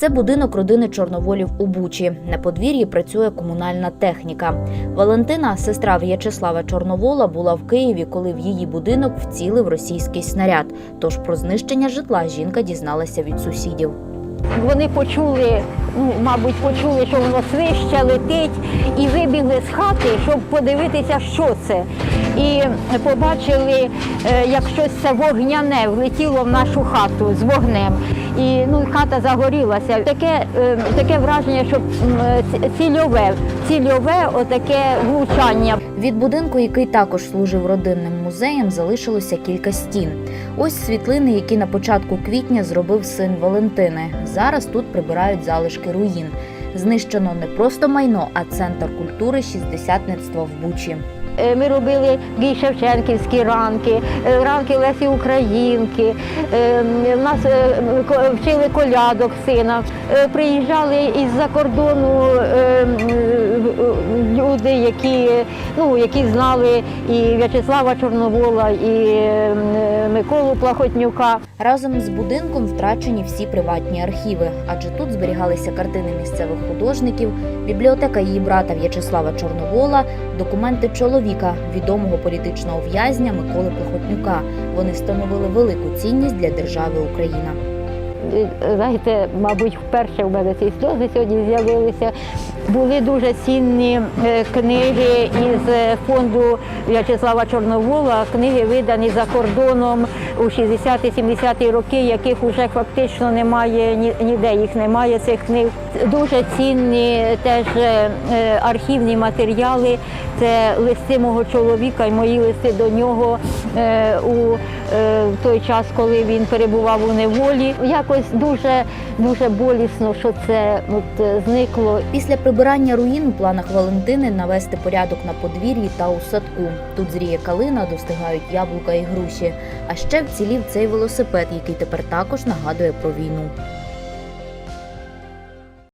Це будинок родини Чорноволів у Бучі. На подвір'ї працює комунальна техніка. Валентина, сестра В'ячеслава Чорновола, була в Києві, коли в її будинок вцілив російський снаряд. Тож про знищення житла жінка дізналася від сусідів. Вони почули, ну, мабуть, почули, що воно свище, летить, і вибігли з хати, щоб подивитися, що це. І побачили, е, як щось це вогняне влетіло в нашу хату з вогнем. І ну, хата загорілася. Таке, е, таке враження, що цільове, цільове отаке влучання. Від будинку, який також служив родинним музеєм, залишилося кілька стін. Ось світлини, які на початку квітня зробив син Валентини. Зараз тут прибирають залишки руїн. Знищено не просто майно, а центр культури шістдесятництва в Бучі. Е, Ми робили Гій Шевченківські ранки, е, ранки Лесі Українки. Е, Нас вчили колядок сина. Приїжджали із-за кордону люди, які, ну, які знали і В'ячеслава Чорновола, і Миколу Плахотнюка. Разом з будинком втрачені всі приватні архіви, адже тут зберігалися картини місцевих художників, бібліотека її брата В'ячеслава Чорновола, документи чоловіка, відомого політичного в'язня Миколи Плохотнюка. Вони становили велику цінність для держави Україна. Знаєте, мабуть, вперше в мене ці сльози сьогодні з'явилися. Були дуже цінні е, книги із е, фонду В'ячеслава Чорновола, книги видані за кордоном у 60-70-ті роки, яких вже фактично немає ніде, їх немає цих книг. Дуже цінні теж е, архівні матеріали. Це листи мого чоловіка і мої листи до нього у в той час, коли він перебував у неволі. Якось дуже дуже болісно, що це от, е, зникло. Після прибирання руїн у планах Валентини навести порядок на подвір'ї та у садку. Тут зріє калина, достигають яблука і груші. А ще вцілів цей велосипед, який тепер також нагадує про війну.